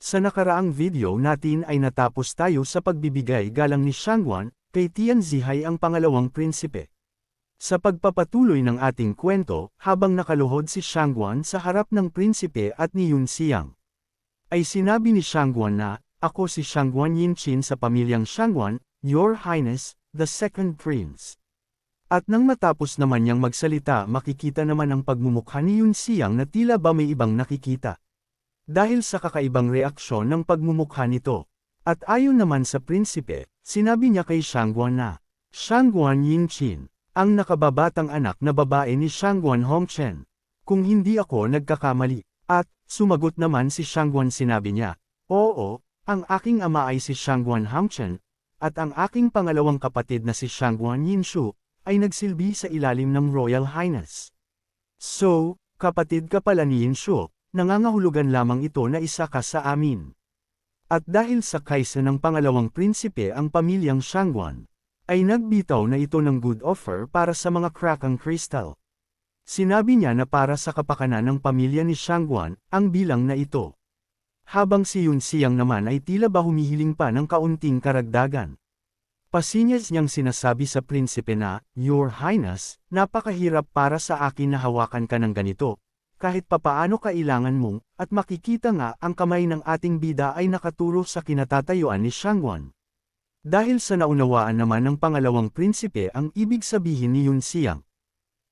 Sa nakaraang video natin ay natapos tayo sa pagbibigay galang ni Shangwan, kay Tian Zihai ang pangalawang prinsipe. Sa pagpapatuloy ng ating kwento, habang nakaluhod si Shangwan sa harap ng prinsipe at ni Yun Xiang, ay sinabi ni Shangwan na, Ako si Shangwan Yinchin sa pamilyang Shangwan, Your Highness, the Second Prince. At nang matapos naman niyang magsalita makikita naman ang pagmumukha ni Yun Xiang na tila ba may ibang nakikita. Dahil sa kakaibang reaksyon ng pagmumukha nito. At ayon naman sa prinsipe, sinabi niya kay Shangguan na, Shangguan Yingqin, ang nakababatang anak na babae ni Shangguan Hongchen. Kung hindi ako nagkakamali. At, sumagot naman si Shangguan sinabi niya, Oo, ang aking ama ay si Shangguan Hongchen, at ang aking pangalawang kapatid na si Shangguan Yinshu, ay nagsilbi sa ilalim ng Royal Highness. So, kapatid ka pala ni Yinshu, nangangahulugan lamang ito na isa ka sa amin. At dahil sa kaisa ng pangalawang prinsipe ang pamilyang Shangguan, ay nagbitaw na ito ng good offer para sa mga crackang crystal. Sinabi niya na para sa kapakanan ng pamilya ni Shangguan, ang bilang na ito. Habang si Yun Siyang naman ay tila ba humihiling pa ng kaunting karagdagan. Pasinyas niyang sinasabi sa prinsipe na, Your Highness, napakahirap para sa akin na hawakan ka ng ganito, kahit papaano kailangan mong, at makikita nga ang kamay ng ating bida ay nakaturo sa kinatatayuan ni Shangwan. Dahil sa naunawaan naman ng pangalawang prinsipe ang ibig sabihin ni Yun Siyang.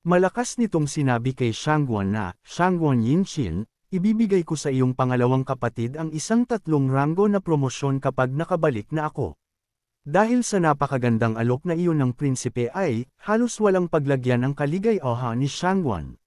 Malakas nitong sinabi kay Shangwan na, Shangwan Yinchin, ibibigay ko sa iyong pangalawang kapatid ang isang tatlong ranggo na promosyon kapag nakabalik na ako. Dahil sa napakagandang alok na iyon ng prinsipe ay, halos walang paglagyan ang kaligay-oha ni Shangwan.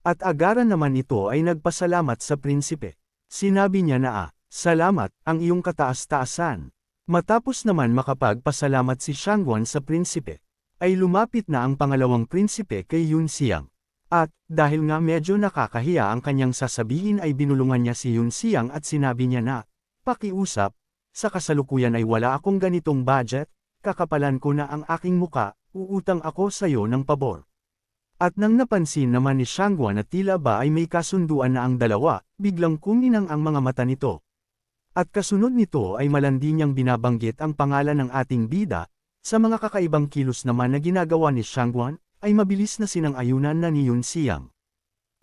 At agaran naman ito ay nagpasalamat sa prinsipe. Sinabi niya na ah, salamat, ang iyong kataas-taasan. Matapos naman makapagpasalamat si Shangwan sa prinsipe, ay lumapit na ang pangalawang prinsipe kay Yun Xiang. At, dahil nga medyo nakakahiya ang kanyang sasabihin ay binulungan niya si Yun Xiang at sinabi niya na, Pakiusap, sa kasalukuyan ay wala akong ganitong budget, kakapalan ko na ang aking muka, uutang ako sa iyo ng pabor. At nang napansin naman ni Shangguan na tila ba ay may kasunduan na ang dalawa, biglang kuminang ang mga mata nito. At kasunod nito ay malandi niyang binabanggit ang pangalan ng ating bida, sa mga kakaibang kilos naman na ginagawa ni Shangguan, ay mabilis na sinang-ayunan na ni Yun Siyang.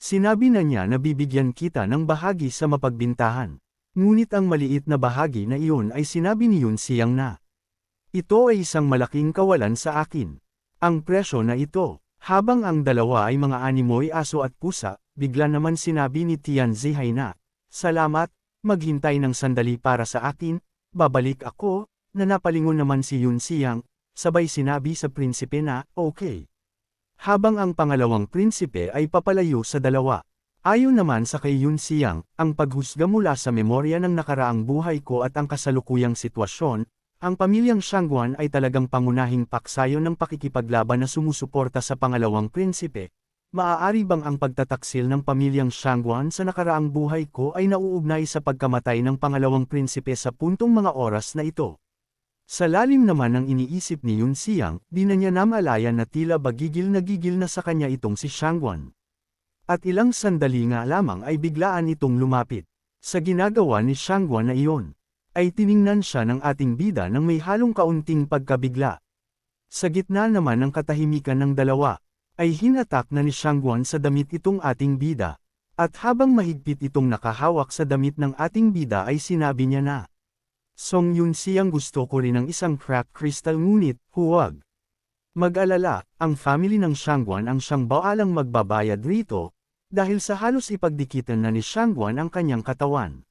Sinabi na niya na bibigyan kita ng bahagi sa mapagbintahan. Ngunit ang maliit na bahagi na iyon ay sinabi ni Yun Siyang na. Ito ay isang malaking kawalan sa akin. Ang presyo na ito, habang ang dalawa ay mga animoy aso at pusa, bigla naman sinabi ni Tian Zihai na, Salamat, maghintay ng sandali para sa akin, babalik ako, na napalingon naman si Yun Siyang, sabay sinabi sa prinsipe na, okay. Habang ang pangalawang prinsipe ay papalayo sa dalawa. Ayon naman sa kay Yun Siyang, ang paghusga mula sa memorya ng nakaraang buhay ko at ang kasalukuyang sitwasyon, ang pamilyang Shangguan ay talagang pangunahing paksayo ng pakikipaglaban na sumusuporta sa pangalawang prinsipe. Maaari bang ang pagtataksil ng pamilyang Shangguan sa nakaraang buhay ko ay nauugnay sa pagkamatay ng pangalawang prinsipe sa puntong mga oras na ito? Sa lalim naman ng iniisip ni Yun Siyang, di na niya namalayan na tila bagigil na gigil na sa kanya itong si Shangguan. At ilang sandali nga lamang ay biglaan itong lumapit. Sa ginagawa ni Shangguan na iyon, ay tiningnan siya ng ating bida ng may halong kaunting pagkabigla. Sa gitna naman ng katahimikan ng dalawa, ay hinatak na ni Shangguan sa damit itong ating bida. At habang mahigpit itong nakahawak sa damit ng ating bida ay sinabi niya na, Song Yun siyang gusto ko rin ng isang crack crystal ngunit, huwag. Mag-alala, ang family ng Shangguan ang siyang baalang magbabayad rito, dahil sa halos ipagdikitan na ni Shangguan ang kanyang katawan.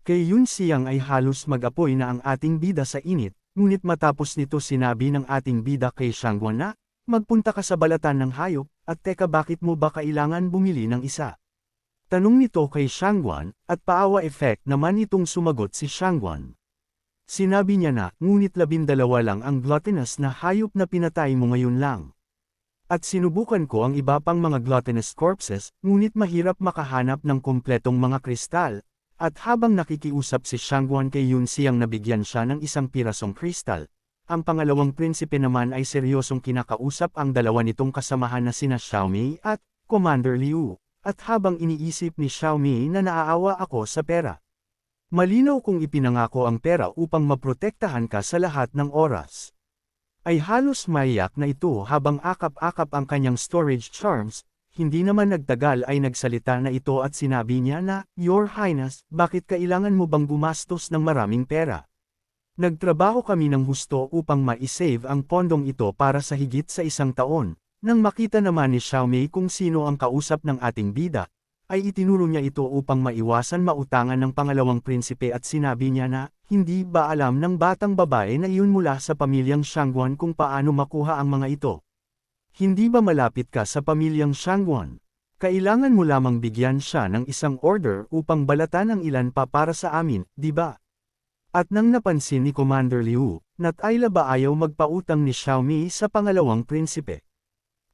Kay Yun Siyang ay halos mag-apoy na ang ating bida sa init, ngunit matapos nito sinabi ng ating bida kay Shangguan na, magpunta ka sa balatan ng hayop, at teka bakit mo ba kailangan bumili ng isa? Tanong nito kay Shangguan, at paawa effect naman itong sumagot si Shangguan. Sinabi niya na, ngunit labindalawa lang ang gluttonous na hayop na pinatay mo ngayon lang. At sinubukan ko ang iba pang mga gluttonous corpses, ngunit mahirap makahanap ng kumpletong mga kristal. At habang nakikiusap si Shangguan kay Yun Siyang nabigyan siya ng isang pirasong kristal, ang pangalawang prinsipe naman ay seryosong kinakausap ang dalawa nitong kasamahan na sina Xiaomei at Commander Liu. At habang iniisip ni Xiaomei na naaawa ako sa pera. Malinaw kung ipinangako ang pera upang maprotektahan ka sa lahat ng oras. Ay halos maiyak na ito habang akap-akap ang kanyang storage charms, hindi naman nagtagal ay nagsalita na ito at sinabi niya na, Your Highness, bakit kailangan mo bang gumastos ng maraming pera? Nagtrabaho kami ng husto upang ma-save ang pondong ito para sa higit sa isang taon. Nang makita naman ni Xiaomei kung sino ang kausap ng ating bida, ay itinuro niya ito upang maiwasan mautangan ng pangalawang prinsipe at sinabi niya na, hindi ba alam ng batang babae na iyon mula sa pamilyang Shangguan kung paano makuha ang mga ito? Hindi ba malapit ka sa pamilyang Shangguan? Kailangan mo lamang bigyan siya ng isang order upang balatan ang ilan pa para sa amin, di ba? At nang napansin ni Commander Liu, na Tayla ba ayaw magpautang ni Xiaomi sa pangalawang prinsipe?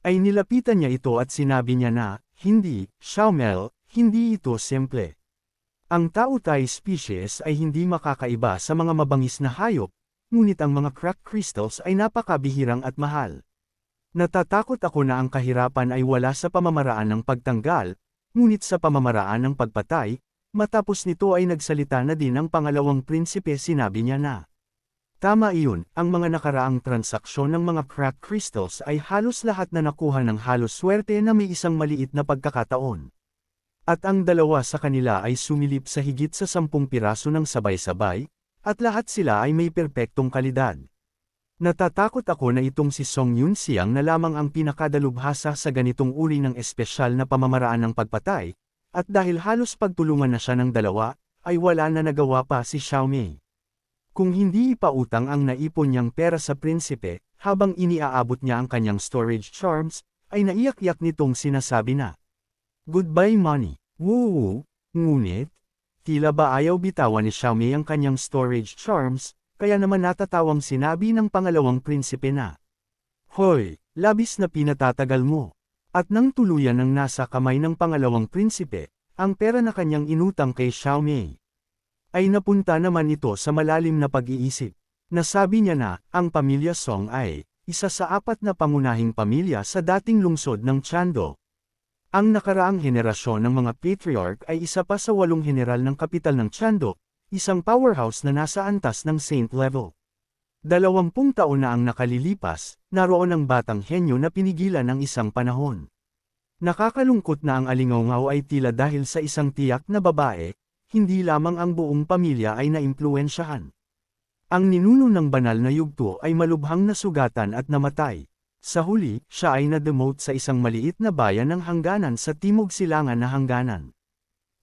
Ay nilapitan niya ito at sinabi niya na, hindi, Xiaomel, hindi ito simple. Ang tao tai species ay hindi makakaiba sa mga mabangis na hayop, ngunit ang mga crack crystals ay napakabihirang at mahal. Natatakot ako na ang kahirapan ay wala sa pamamaraan ng pagtanggal, ngunit sa pamamaraan ng pagpatay, Matapos nito ay nagsalita na din ang pangalawang prinsipe sinabi niya na. Tama iyon, ang mga nakaraang transaksyon ng mga crack crystals ay halos lahat na nakuha ng halos swerte na may isang maliit na pagkakataon. At ang dalawa sa kanila ay sumilip sa higit sa sampung piraso ng sabay-sabay, at lahat sila ay may perpektong kalidad. Natatakot ako na itong si Song Yun Siang na lamang ang pinakadalubhasa sa ganitong uri ng espesyal na pamamaraan ng pagpatay, at dahil halos pagtulungan na siya ng dalawa, ay wala na nagawa pa si Xiaomei. Kung hindi ipautang ang naipon niyang pera sa prinsipe, habang iniaabot niya ang kanyang storage charms, ay naiyak-yak nitong sinasabi na, Goodbye money, woo ngunit, tila ba ayaw bitawan ni Xiaomei ang kanyang storage charms, kaya naman natatawang sinabi ng pangalawang prinsipe na, Hoy, labis na pinatatagal mo. At nang tuluyan ng nasa kamay ng pangalawang prinsipe, ang pera na kanyang inutang kay Xiaomei. Ay napunta naman ito sa malalim na pag-iisip. Nasabi niya na, ang pamilya Song ay, isa sa apat na pangunahing pamilya sa dating lungsod ng Chando. Ang nakaraang henerasyon ng mga patriarch ay isa pa sa walong general ng kapital ng Chando, isang powerhouse na nasa antas ng Saint level. Dalawampung taon na ang nakalilipas, naroon ang batang henyo na pinigilan ng isang panahon. Nakakalungkot na ang alingaw ay tila dahil sa isang tiyak na babae, hindi lamang ang buong pamilya ay naimpluensyahan. Ang ninuno ng banal na yugto ay malubhang nasugatan at namatay. Sa huli, siya ay na-demote sa isang maliit na bayan ng hangganan sa timog silangan na hangganan.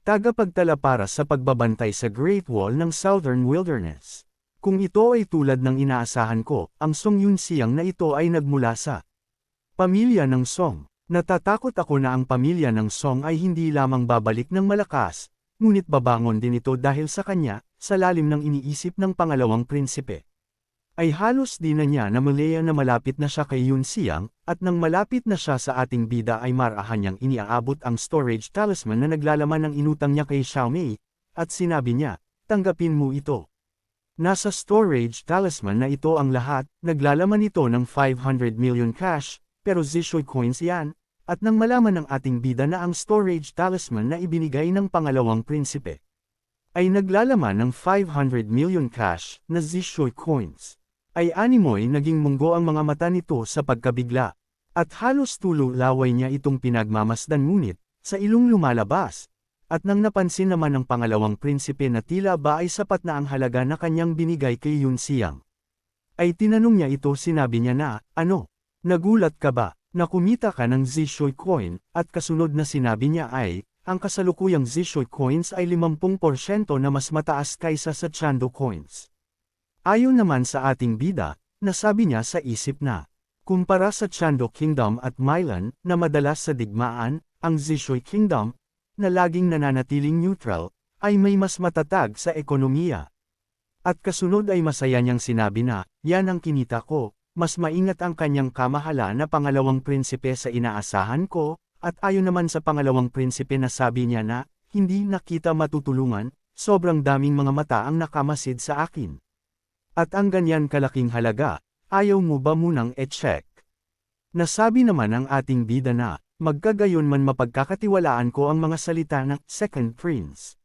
Tagapagtala para sa pagbabantay sa Great Wall ng Southern Wilderness. Kung ito ay tulad ng inaasahan ko, ang Song Yun Siang na ito ay nagmula sa pamilya ng Song. Natatakot ako na ang pamilya ng Song ay hindi lamang babalik ng malakas, ngunit babangon din ito dahil sa kanya, sa lalim ng iniisip ng pangalawang prinsipe. Ay halos di na niya na malaya na malapit na siya kay Yun Siang, at nang malapit na siya sa ating bida ay marahan niyang iniaabot ang storage talisman na naglalaman ng inutang niya kay Xiaomei, at sinabi niya, tanggapin mo ito. Nasa storage talisman na ito ang lahat, naglalaman ito ng 500 million cash, pero Zishoy coins yan, at nang malaman ng ating bida na ang storage talisman na ibinigay ng pangalawang prinsipe, ay naglalaman ng 500 million cash na Zishoy coins. Ay animoy naging munggo ang mga mata nito sa pagkabigla, at halos tulo laway niya itong pinagmamasdan ngunit, sa ilong lumalabas, at nang napansin naman ng pangalawang prinsipe na tila ba ay sapat na ang halaga na kanyang binigay kay Yun Siang. Ay tinanong niya ito sinabi niya na, ano? Nagulat ka ba, na kumita ka ng Zishoy coin, at kasunod na sinabi niya ay, ang kasalukuyang Zishoy coins ay 50% na mas mataas kaysa sa Chando coins. Ayon naman sa ating bida, nasabi niya sa isip na, kumpara sa Chando Kingdom at Mylan, na madalas sa digmaan, ang Zishoy Kingdom, na laging nananatiling neutral, ay may mas matatag sa ekonomiya. At kasunod ay masaya niyang sinabi na, yan ang kinita ko, mas maingat ang kanyang kamahala na pangalawang prinsipe sa inaasahan ko, at ayon naman sa pangalawang prinsipe na sabi niya na, hindi nakita matutulungan, sobrang daming mga mata ang nakamasid sa akin. At ang ganyan kalaking halaga, ayaw mo ba munang e-check? Nasabi naman ang ating bida na, Magkagayon man mapagkakatiwalaan ko ang mga salita ng Second Prince.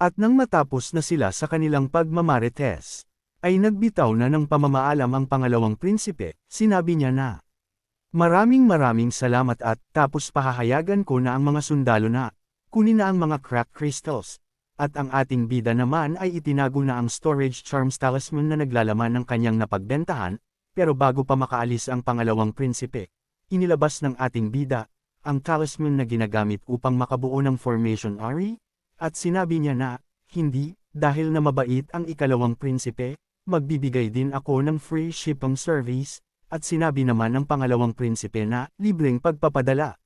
At nang matapos na sila sa kanilang pagmamarites, ay nagbitaw na ng pamamaalam ang pangalawang prinsipe, sinabi niya na, Maraming maraming salamat at tapos pahahayagan ko na ang mga sundalo na, kunin na ang mga crack crystals, at ang ating bida naman ay itinago na ang storage charms talisman na naglalaman ng kanyang napagbentahan, pero bago pa makaalis ang pangalawang prinsipe, inilabas ng ating bida, ang talisman na ginagamit upang makabuo ng formation Ari, at sinabi niya na, hindi, dahil na mabait ang ikalawang prinsipe, magbibigay din ako ng free shipping service, at sinabi naman ng pangalawang prinsipe na, libreng pagpapadala.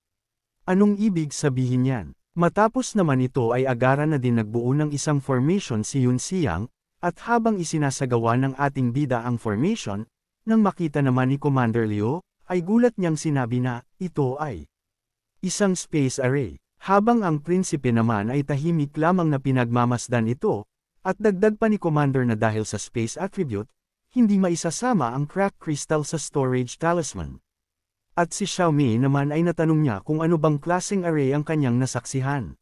Anong ibig sabihin yan? Matapos naman ito ay agaran na din nagbuo ng isang formation si Yun Siyang, at habang isinasagawa ng ating bida ang formation, nang makita naman ni Commander Liu, ay gulat niyang sinabi na, ito ay isang space array, habang ang prinsipe naman ay tahimik lamang na pinagmamasdan ito, at dagdag pa ni Commander na dahil sa space attribute, hindi maisasama ang crack crystal sa storage talisman. At si Xiaomi naman ay natanong niya kung ano bang klaseng array ang kanyang nasaksihan.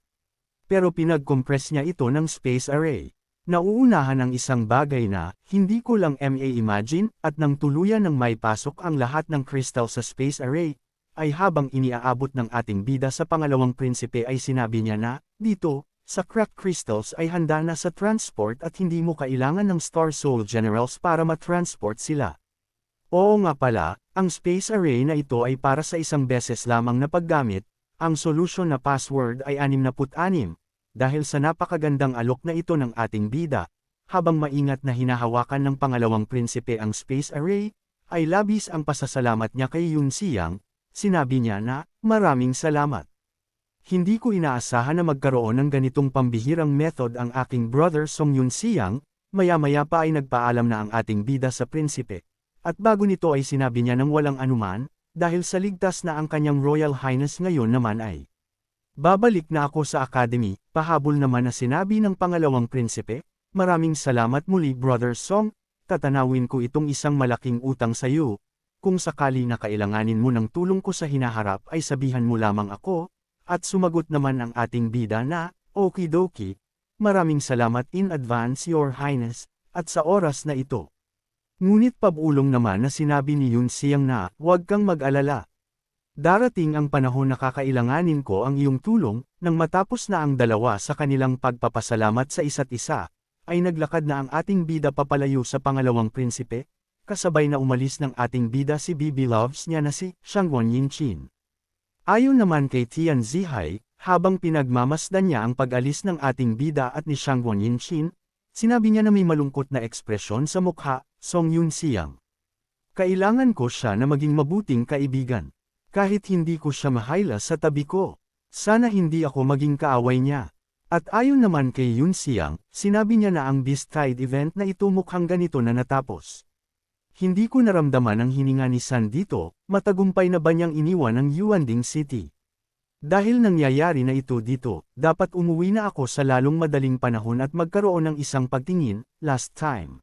Pero pinag-compress niya ito ng space array. Nauunahan ang isang bagay na, hindi ko lang MA imagine, at nang tuluyan ng may pasok ang lahat ng crystal sa space array, ay habang iniaabot ng ating bida sa pangalawang prinsipe ay sinabi niya na, dito, sa crack crystals ay handa na sa transport at hindi mo kailangan ng Star Soul Generals para matransport sila. Oo nga pala, ang space array na ito ay para sa isang beses lamang na paggamit, ang solution na password ay 66, dahil sa napakagandang alok na ito ng ating bida, habang maingat na hinahawakan ng pangalawang prinsipe ang space array, ay labis ang pasasalamat niya kay Yun Siyang, sinabi niya na, maraming salamat. Hindi ko inaasahan na magkaroon ng ganitong pambihirang method ang aking brother Song Yun Siyang, maya-maya pa ay nagpaalam na ang ating bida sa prinsipe. At bago nito ay sinabi niya ng walang anuman, dahil sa ligtas na ang kanyang Royal Highness ngayon naman ay. Babalik na ako sa academy, pahabol naman na sinabi ng pangalawang prinsipe, maraming salamat muli brother Song, tatanawin ko itong isang malaking utang sa iyo, kung sakali na kailanganin mo ng tulong ko sa hinaharap ay sabihan mo lamang ako, at sumagot naman ang ating bida na, okidoki, maraming salamat in advance your highness, at sa oras na ito. Ngunit pabulong naman na sinabi ni Yun Siyang na, huwag kang mag-alala. Darating ang panahon na kakailanganin ko ang iyong tulong, nang matapos na ang dalawa sa kanilang pagpapasalamat sa isa't isa, ay naglakad na ang ating bida papalayo sa pangalawang prinsipe, kasabay na umalis ng ating bida si Bibi Loves niya na si Shangwon Yinchin. Ayon naman kay Tian Zihai, habang pinagmamasdan niya ang pag-alis ng ating bida at ni Shangwon Yinchin, sinabi niya na may malungkot na ekspresyon sa mukha, Song Yun Siyang. Kailangan ko siya na maging mabuting kaibigan. Kahit hindi ko siya mahayla sa tabi ko. Sana hindi ako maging kaaway niya. At ayon naman kay Yun Siyang, sinabi niya na ang Beast Tide event na ito mukhang ganito na natapos. Hindi ko naramdaman ang hininga ni San dito, matagumpay na ba niyang iniwan ang Yuanding City? Dahil nangyayari na ito dito, dapat umuwi na ako sa lalong madaling panahon at magkaroon ng isang pagtingin, last time.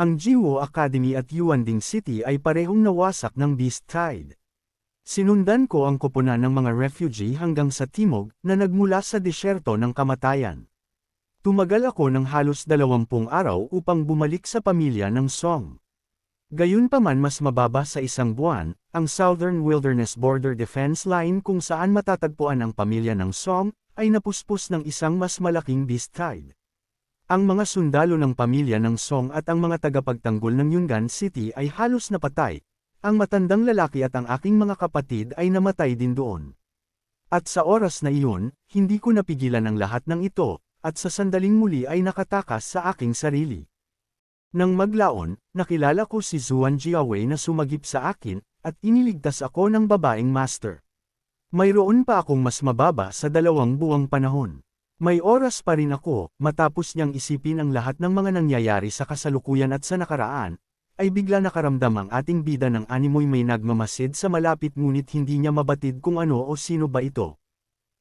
Ang Jiwo Academy at Yuanding City ay parehong nawasak ng Beast Tide. Sinundan ko ang koponan ng mga refugee hanggang sa timog na nagmula sa disyerto ng kamatayan. Tumagal ako ng halos dalawampung araw upang bumalik sa pamilya ng Song. Gayunpaman mas mababa sa isang buwan, ang Southern Wilderness Border Defense Line kung saan matatagpuan ang pamilya ng Song, ay napuspos ng isang mas malaking beast tide. Ang mga sundalo ng pamilya ng Song at ang mga tagapagtanggol ng Yungan City ay halos napatay. Ang matandang lalaki at ang aking mga kapatid ay namatay din doon. At sa oras na iyon, hindi ko napigilan ang lahat ng ito, at sa sandaling muli ay nakatakas sa aking sarili. Nang maglaon, nakilala ko si Zuan Jiawei na sumagip sa akin, at iniligtas ako ng babaeng master. Mayroon pa akong mas mababa sa dalawang buwang panahon. May oras pa rin ako, matapos niyang isipin ang lahat ng mga nangyayari sa kasalukuyan at sa nakaraan, ay bigla nakaramdam ang ating bida ng animoy may nagmamasid sa malapit ngunit hindi niya mabatid kung ano o sino ba ito.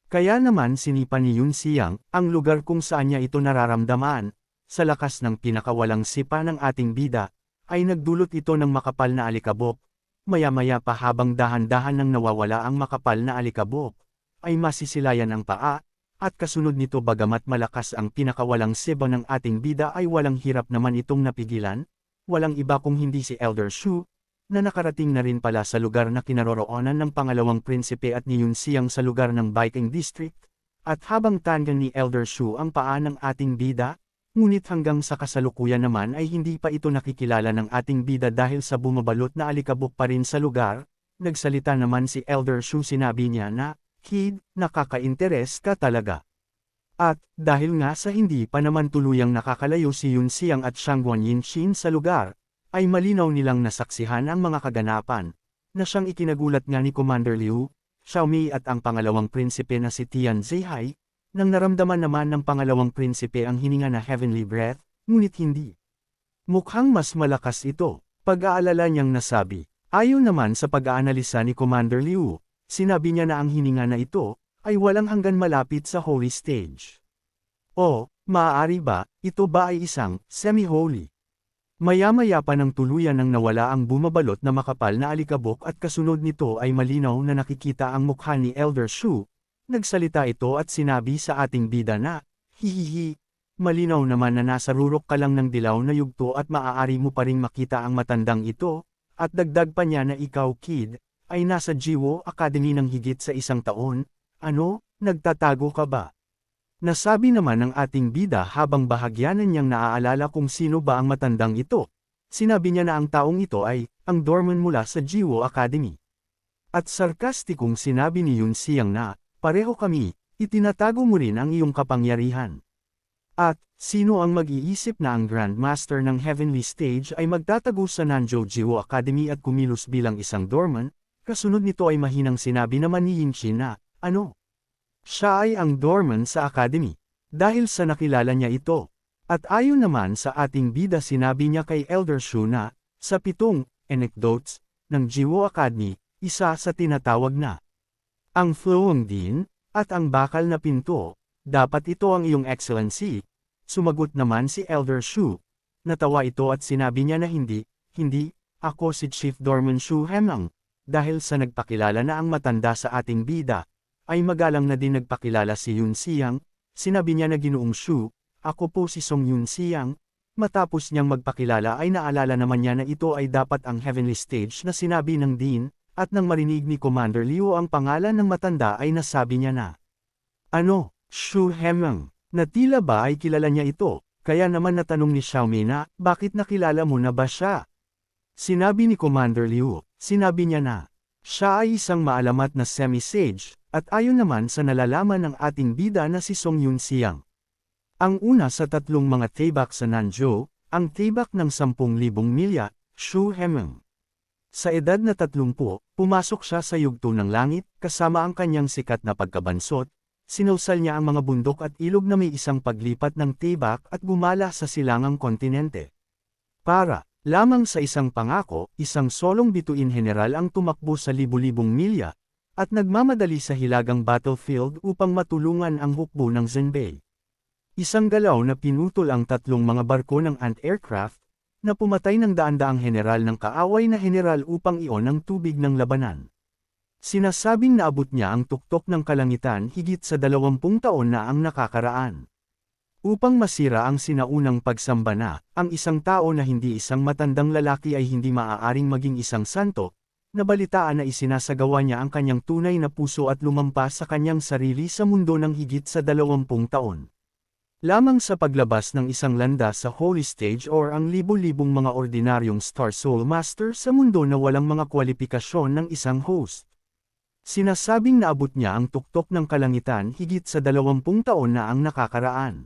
Kaya naman sinipa ni Yun Siyang, ang lugar kung saan niya ito nararamdaman, sa lakas ng pinakawalang sipa ng ating bida, ay nagdulot ito ng makapal na alikabok. Maya-maya pa habang dahan-dahan nang nawawala ang makapal na alikabok, ay masisilayan ang paa, at kasunod nito bagamat malakas ang pinakawalang seba ng ating bida ay walang hirap naman itong napigilan, walang iba kung hindi si Elder Shu, na nakarating na rin pala sa lugar na kinaroroonan ng pangalawang prinsipe at ni Yun Siyang sa lugar ng Viking District, at habang tanggan ni Elder Shu ang paa ng ating bida, ngunit hanggang sa kasalukuyan naman ay hindi pa ito nakikilala ng ating bida dahil sa bumabalot na alikabok pa rin sa lugar, nagsalita naman si Elder Shu sinabi niya na, Kid, nakaka-interes ka talaga. At, dahil nga sa hindi pa naman tuluyang nakakalayo si Yun Xiang at Shangguan Yinshin sa lugar, ay malinaw nilang nasaksihan ang mga kaganapan, na siyang ikinagulat nga ni Commander Liu, Xiaomi at ang pangalawang prinsipe na si Tian Zihai, nang naramdaman naman ng pangalawang prinsipe ang hininga na heavenly breath, ngunit hindi. Mukhang mas malakas ito, pag-aalala niyang nasabi, ayon naman sa pag-aanalisa ni Commander Liu, Sinabi niya na ang hininga na ito, ay walang hanggan malapit sa holy stage. O, maaari ba, ito ba ay isang, semi-holy? Maya-maya pa ng tuluyan nang nawala ang bumabalot na makapal na alikabok at kasunod nito ay malinaw na nakikita ang mukha ni Elder Shu. Nagsalita ito at sinabi sa ating bida na, Hihihi, malinaw naman na nasa rurok ka lang ng dilaw na yugto at maaari mo pa ring makita ang matandang ito, at dagdag pa niya na ikaw kid, ay nasa Jiwo Academy ng higit sa isang taon, ano, nagtatago ka ba? Nasabi naman ng ating bida habang bahagyanan niyang naaalala kung sino ba ang matandang ito. Sinabi niya na ang taong ito ay, ang doorman mula sa Jiwo Academy. At sarkastikong sinabi ni Yun Siyang na, pareho kami, itinatago mo rin ang iyong kapangyarihan. At, sino ang mag-iisip na ang Grandmaster ng Heavenly Stage ay magtatago sa Nanjo Jiwo Academy at kumilos bilang isang doorman, Kasunod nito ay mahinang sinabi naman ni Yinshin na, ano? Siya ay ang doorman sa academy. Dahil sa nakilala niya ito. At ayon naman sa ating bida sinabi niya kay Elder Shu na, sa pitong, anecdotes, ng Jiwo Academy, isa sa tinatawag na, ang flowing din, at ang bakal na pinto, dapat ito ang iyong excellency. Sumagot naman si Elder Shu. Natawa ito at sinabi niya na hindi, hindi, ako si Chief Dorman Shu Hemang, dahil sa nagpakilala na ang matanda sa ating bida, ay magalang na din nagpakilala si Yun Siyang, sinabi niya na ginoong Shu, ako po si Song Yun Siyang, matapos niyang magpakilala ay naalala naman niya na ito ay dapat ang heavenly stage na sinabi ng Dean, at nang marinig ni Commander Liu ang pangalan ng matanda ay nasabi niya na, Ano, Shu Hemeng, na tila ba ay kilala niya ito, kaya naman natanong ni Xiaomi na, bakit nakilala mo na ba siya? Sinabi ni Commander Liu, sinabi niya na, siya ay isang maalamat na semi-sage, at ayon naman sa nalalaman ng ating bida na si Song Yun Siang. Ang una sa tatlong mga tibak sa Nanzhou, ang tibak ng 10,000 milya, Shu Hemeng. Sa edad na 30, pumasok siya sa yugto ng langit, kasama ang kanyang sikat na pagkabansot, sinusal niya ang mga bundok at ilog na may isang paglipat ng tibak at gumala sa silangang kontinente. Para, Lamang sa isang pangako, isang solong bituin general ang tumakbo sa libu-libong milya, at nagmamadali sa hilagang battlefield upang matulungan ang hukbo ng Zenbei. Isang galaw na pinutol ang tatlong mga barko ng anti-aircraft, na pumatay ng daan-daang general ng kaaway na general upang ion ang tubig ng labanan. Sinasabing naabot niya ang tuktok ng kalangitan higit sa dalawampung taon na ang nakakaraan. Upang masira ang sinaunang pagsamba na, ang isang tao na hindi isang matandang lalaki ay hindi maaaring maging isang santo, nabalitaan na isinasagawa niya ang kanyang tunay na puso at lumampas sa kanyang sarili sa mundo ng higit sa dalawampung taon. Lamang sa paglabas ng isang landa sa holy stage or ang libo-libong mga ordinaryong Star Soul Master sa mundo na walang mga kwalifikasyon ng isang host. Sinasabing naabot niya ang tuktok ng kalangitan higit sa dalawampung taon na ang nakakaraan.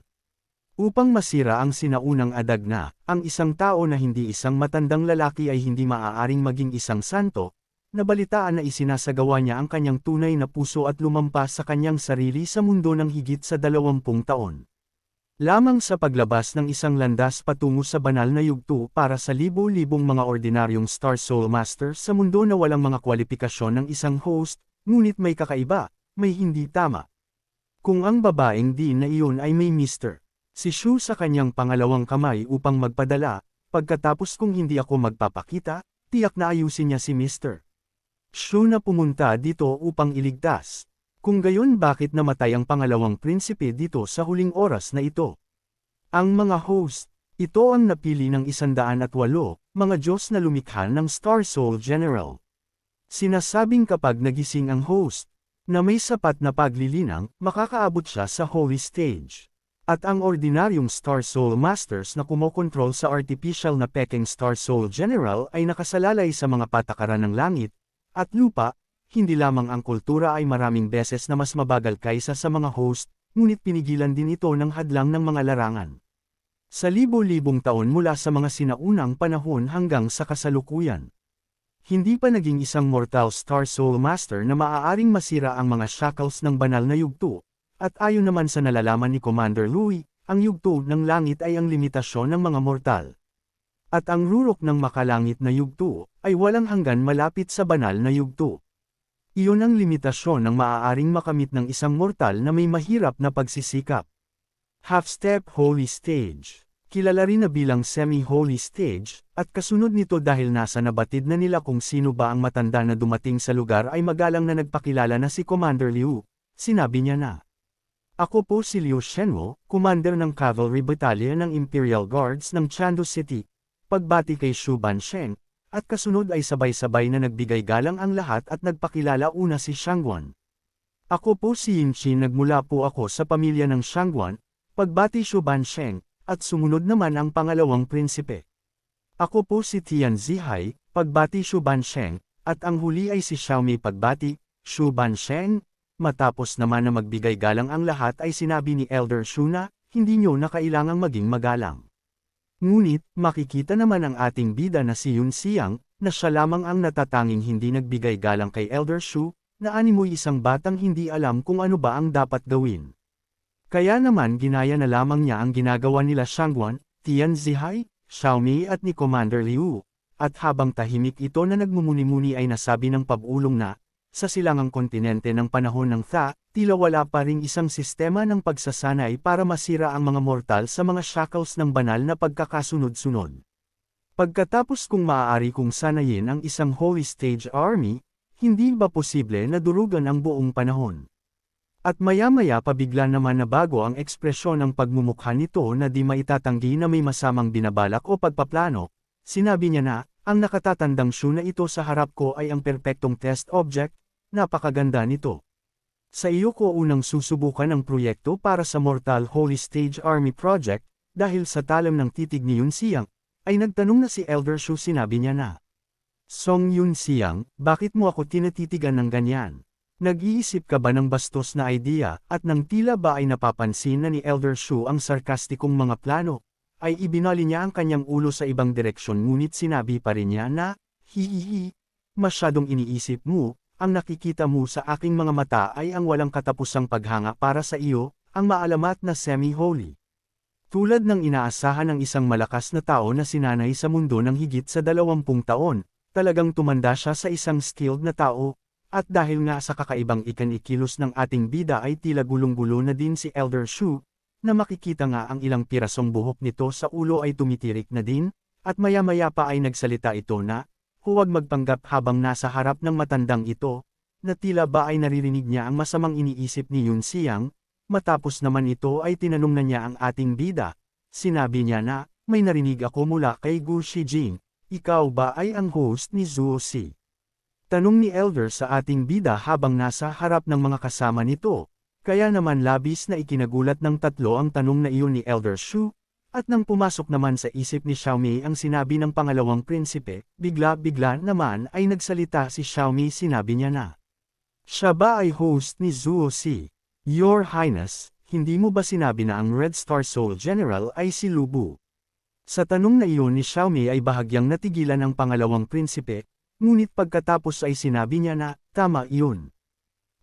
Upang masira ang sinaunang adag na, ang isang tao na hindi isang matandang lalaki ay hindi maaaring maging isang santo, nabalitaan na isinasagawa niya ang kanyang tunay na puso at lumampas sa kanyang sarili sa mundo ng higit sa dalawampung taon. Lamang sa paglabas ng isang landas patungo sa banal na yugto para sa libo-libong mga ordinaryong Star Soul Master sa mundo na walang mga kwalifikasyon ng isang host, ngunit may kakaiba, may hindi tama. Kung ang babaeng din na iyon ay may Mr si Shu sa kanyang pangalawang kamay upang magpadala, pagkatapos kung hindi ako magpapakita, tiyak na ayusin niya si Mr. Shu na pumunta dito upang iligtas. Kung gayon bakit namatay ang pangalawang prinsipe dito sa huling oras na ito? Ang mga host, ito ang napili ng isandaan at walo, mga Diyos na lumikha ng Star Soul General. Sinasabing kapag nagising ang host, na may sapat na paglilinang, makakaabot siya sa holy stage. At ang ordinaryong Star Soul Masters na kumokontrol sa artificial na peking Star Soul General ay nakasalalay sa mga patakaran ng langit, at lupa, hindi lamang ang kultura ay maraming beses na mas mabagal kaysa sa mga host, ngunit pinigilan din ito ng hadlang ng mga larangan. Sa libo-libong taon mula sa mga sinaunang panahon hanggang sa kasalukuyan. Hindi pa naging isang mortal Star Soul Master na maaaring masira ang mga shackles ng banal na yugto, at ayon naman sa nalalaman ni Commander Louis, ang yugto ng langit ay ang limitasyon ng mga mortal. At ang rurok ng makalangit na yugto, ay walang hanggan malapit sa banal na yugto. Iyon ang limitasyon ng maaaring makamit ng isang mortal na may mahirap na pagsisikap. Half-step holy stage. Kilala rin na bilang semi-holy stage, at kasunod nito dahil nasa nabatid na nila kung sino ba ang matanda na dumating sa lugar ay magalang na nagpakilala na si Commander Liu. Sinabi niya na. Ako po si Liu Shenwo, commander ng Cavalry Battalion ng Imperial Guards ng Chandu City. Pagbati kay Shu Bansheng, at kasunod ay sabay-sabay na nagbigay galang ang lahat at nagpakilala una si Shangguan. Ako po si Yinchi nagmula po ako sa pamilya ng Shangguan, pagbati Shuban Sheng, at sumunod naman ang pangalawang prinsipe. Ako po si Tian Zihai, pagbati Shuban Sheng, at ang huli ay si Xiaomi pagbati, Shuban Sheng, matapos naman na magbigay galang ang lahat ay sinabi ni Elder Shu na, hindi nyo na kailangang maging magalang. Ngunit, makikita naman ang ating bida na si Yun Siang, na siya lamang ang natatanging hindi nagbigay galang kay Elder Shu, na animoy isang batang hindi alam kung ano ba ang dapat gawin. Kaya naman ginaya na lamang niya ang ginagawa nila Shangguan, Tian Zihai, Xiaomi at ni Commander Liu, at habang tahimik ito na nagmumuni-muni ay nasabi ng pag-ulong na, sa silangang kontinente ng panahon ng Tha, tila wala pa ring isang sistema ng pagsasanay para masira ang mga mortal sa mga shackles ng banal na pagkakasunod-sunod. Pagkatapos kung maaari kung sanayin ang isang holy stage army, hindi ba posible na durugan ang buong panahon? At maya-maya pabigla naman na bago ang ekspresyon ng pagmumukha nito na di maitatanggi na may masamang binabalak o pagpaplano, sinabi niya na, ang nakatatandang shoe na ito sa harap ko ay ang perpektong test object, napakaganda nito. Sa iyo ko unang susubukan ang proyekto para sa Mortal Holy Stage Army Project, dahil sa talam ng titig ni Yun Siyang, ay nagtanong na si Elder Shu sinabi niya na. Song Yun Siyang, bakit mo ako tinatitigan ng ganyan? Nag-iisip ka ba ng bastos na idea, at nang tila ba ay napapansin na ni Elder Shu ang sarkastikong mga plano, ay ibinali niya ang kanyang ulo sa ibang direksyon ngunit sinabi pa rin niya na, hihihi, masyadong iniisip mo, ang nakikita mo sa aking mga mata ay ang walang katapusang paghanga para sa iyo, ang maalamat na semi-holy. Tulad ng inaasahan ng isang malakas na tao na sinanay sa mundo ng higit sa dalawampung taon, talagang tumanda siya sa isang skilled na tao, at dahil nga sa kakaibang ikanikilos ng ating bida ay tila gulong-gulo na din si Elder Shu, na makikita nga ang ilang pirasong buhok nito sa ulo ay tumitirik na din, at maya-maya pa ay nagsalita ito na, huwag magpanggap habang nasa harap ng matandang ito, na tila ba ay naririnig niya ang masamang iniisip ni Yun Siang, matapos naman ito ay tinanong na niya ang ating bida, sinabi niya na, may narinig ako mula kay Gu Shijing, ikaw ba ay ang host ni Zuo Si? Tanong ni Elder sa ating bida habang nasa harap ng mga kasama nito, kaya naman labis na ikinagulat ng tatlo ang tanong na iyon ni Elder Shu, at nang pumasok naman sa isip ni Xiaomi ang sinabi ng pangalawang prinsipe, bigla-bigla naman ay nagsalita si Xiaomi sinabi niya na. Siya ba ay host ni Zuo Si? Your Highness, hindi mo ba sinabi na ang Red Star Soul General ay si Lubu? Sa tanong na iyon ni Xiaomi ay bahagyang natigilan ang pangalawang prinsipe, ngunit pagkatapos ay sinabi niya na, tama iyon.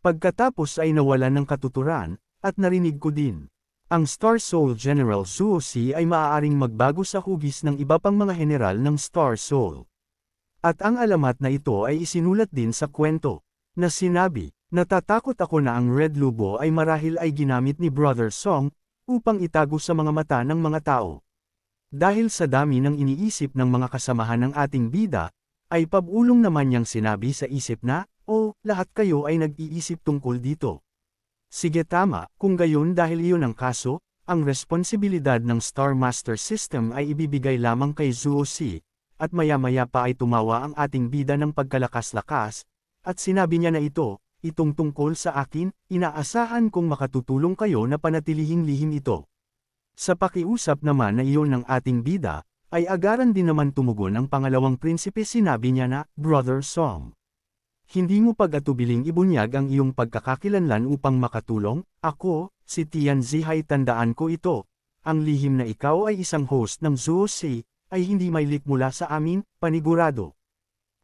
Pagkatapos ay nawalan ng katuturan, at narinig ko din. Ang Star Soul General Zuo Si ay maaaring magbago sa hugis ng iba pang mga general ng Star Soul. At ang alamat na ito ay isinulat din sa kwento, na sinabi, natatakot ako na ang Red Lubo ay marahil ay ginamit ni Brother Song, upang itago sa mga mata ng mga tao. Dahil sa dami ng iniisip ng mga kasamahan ng ating bida, ay pabulong naman niyang sinabi sa isip na, o, lahat kayo ay nag-iisip tungkol dito. Sige tama, kung gayon dahil iyon ang kaso, ang responsibilidad ng Star Master System ay ibibigay lamang kay Zuo Si, at maya-maya pa ay tumawa ang ating bida ng pagkalakas-lakas, at sinabi niya na ito, itong tungkol sa akin, inaasahan kong makatutulong kayo na panatilihing lihim ito. Sa pakiusap naman na iyon ng ating bida, ay agaran din naman tumugon ang pangalawang prinsipe sinabi niya na, Brother Song. Hindi mo pag-atubiling ibunyag ang iyong pagkakakilanlan upang makatulong, ako, si Tian Zihai tandaan ko ito. Ang lihim na ikaw ay isang host ng Zuo Si, ay hindi may mula sa amin, panigurado.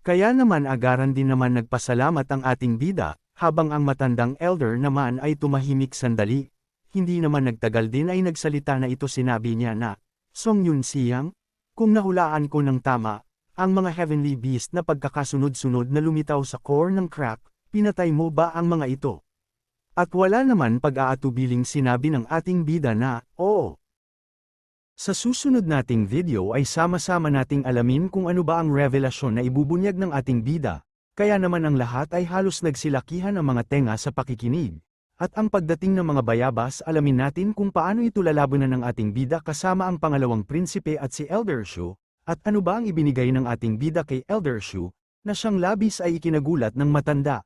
Kaya naman agaran din naman nagpasalamat ang ating bida, habang ang matandang elder naman ay tumahimik sandali. Hindi naman nagtagal din ay nagsalita na ito sinabi niya na, Song Yun Siyang, kung nahulaan ko ng tama, ang mga heavenly beast na pagkakasunod-sunod na lumitaw sa core ng crack, pinatay mo ba ang mga ito? At wala naman pag-aatubiling sinabi ng ating bida na, oo. Sa susunod nating video ay sama-sama nating alamin kung ano ba ang revelasyon na ibubunyag ng ating bida, kaya naman ang lahat ay halos nagsilakihan ang mga tenga sa pakikinig. At ang pagdating ng mga bayabas alamin natin kung paano ito lalabanan ng ating bida kasama ang pangalawang prinsipe at si Elder Shu, at ano ba ang ibinigay ng ating bida kay Elder Shu, na siyang labis ay ikinagulat ng matanda.